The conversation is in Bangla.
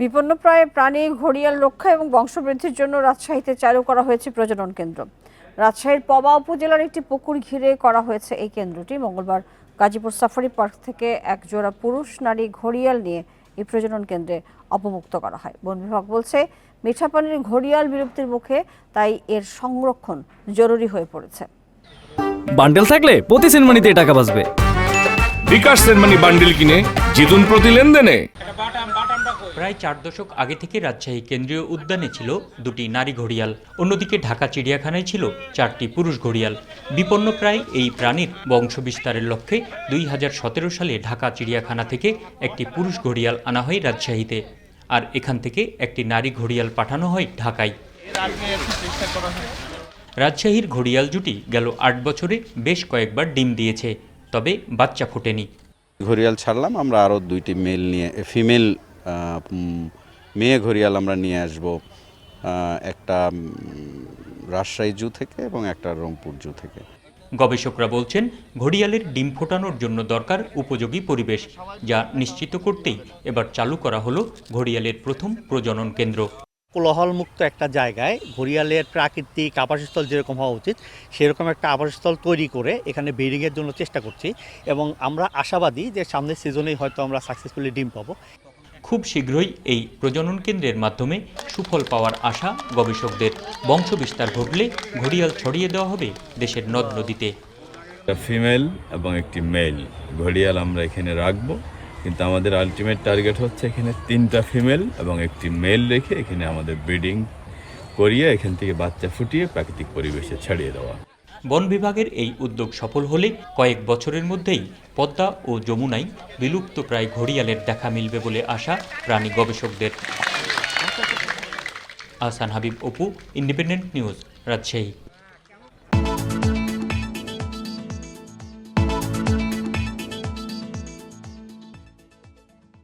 বিপন্নপ্রায় প্রাণী ঘড়িয়াল রক্ষা এবং বংশবৃদ্ধির জন্য রাজশাহীতে চালু করা হয়েছে প্রজনন কেন্দ্র। রাজশাহীর পবা উপজেলার একটি পুকুর ঘিরে করা হয়েছে এই কেন্দ্রটি। মঙ্গলবার গাজীপুর সাফারি পার্ক থেকে এক জোড়া পুরুষ নারী ঘড়িয়াল নিয়ে এই প্রজনন কেন্দ্রে অপমুক্ত করা হয়। বন বিভাগ বলছে মিঠাপানির ঘড়িয়াল বিলুপ্তির মুখে তাই এর সংরক্ষণ জরুরি হয়ে পড়েছে। বান্ডেল থাকলে প্রতি সেনমানিতে টাকা বাঁচবে। বিকাশ সেনমানি বান্ডিল কিনে জিতুন প্রতি লেনদেনে। প্রায় চার দশক আগে থেকে রাজশাহী কেন্দ্রীয় উদ্যানে ছিল দুটি নারী ঘড়িয়াল। অন্যদিকে ঢাকা চিড়িয়াখানায় ছিল চারটি পুরুষ ঘড়িয়াল। বিপন্নপ্রায় এই প্রাণীর বংশ বিস্তারের লক্ষ্যে দুই হাজার সতেরো সালে ঢাকা চিড়িয়াখানা থেকে একটি পুরুষ ঘড়িয়াল আনা হয় রাজশাহীতে। আর এখান থেকে একটি নারী ঘড়িয়াল পাঠানো হয় ঢাকায়। রাজশাহীর ঘড়িয়াল জুটি গেল আট বছরে বেশ কয়েকবার ডিম দিয়েছে, তবে বাচ্চা ফোটেনি। ঘড়িয়াল ছাড়লাম, আমরা আরও দুইটি মেল নিয়ে ফিমেল মেয়ে ঘড়িয়াল আমরা নিয়ে আসব একটা রাজশাহী জু থেকে এবং একটা রংপুর জু থেকে। গবেষকরা বলছেন ঘড়িয়ালের ডিম ফোটানোর জন্য দরকার উপযোগী পরিবেশ যা নিশ্চিত করতেই এবার চালু করা হলো ঘড়িয়ালের প্রথম প্রজনন কেন্দ্র। কোলাহলমুক্ত একটা জায়গায় ঘড়িয়ালের প্রাকৃতিক আবাসস্থল যেরকম হওয়া উচিত সেরকম একটা আবাসস্থল তৈরি করে এখানে ব্রিডিংয়ের জন্য চেষ্টা করছি এবং আমরা আশাবাদী যে সামনের সিজনেই হয়তো আমরা সাকসেসফুলি ডিম পাবো। খুব শীঘ্রই এই প্রজনন কেন্দ্রের মাধ্যমে সুফল পাওয়ার আশা গবেষকদের। বংশবিস্তার ঘটলে ঘড়িয়াল ছড়িয়ে দেওয়া হবে দেশের নদ নদীতে। ফিমেল এবং একটি মেল। ঘড়িয়াল আমরা এখানে রাখব, কিন্তু আমাদের আলটিমেট টার্গেট হচ্ছে এখানে তিনটা ফিমেল এবং একটি মেল রেখে এখানে আমাদের ব্রিডিং করিয়ে এখান থেকে বাচ্চা ফুটিয়ে প্রাকৃতিক পরিবেশে ছাড়িয়ে দেওয়া। বন বিভাগের এই উদ্যোগ সফল হলে কয়েক বছরের মধ্যেই পদ্মা ও যমুনায় বিলুপ্ত প্রায় ঘড়িয়ালের দেখা মিলবে বলে আশা প্রাণী গবেষকদের। Ahsan Habib Apu, independent news Rajshahi.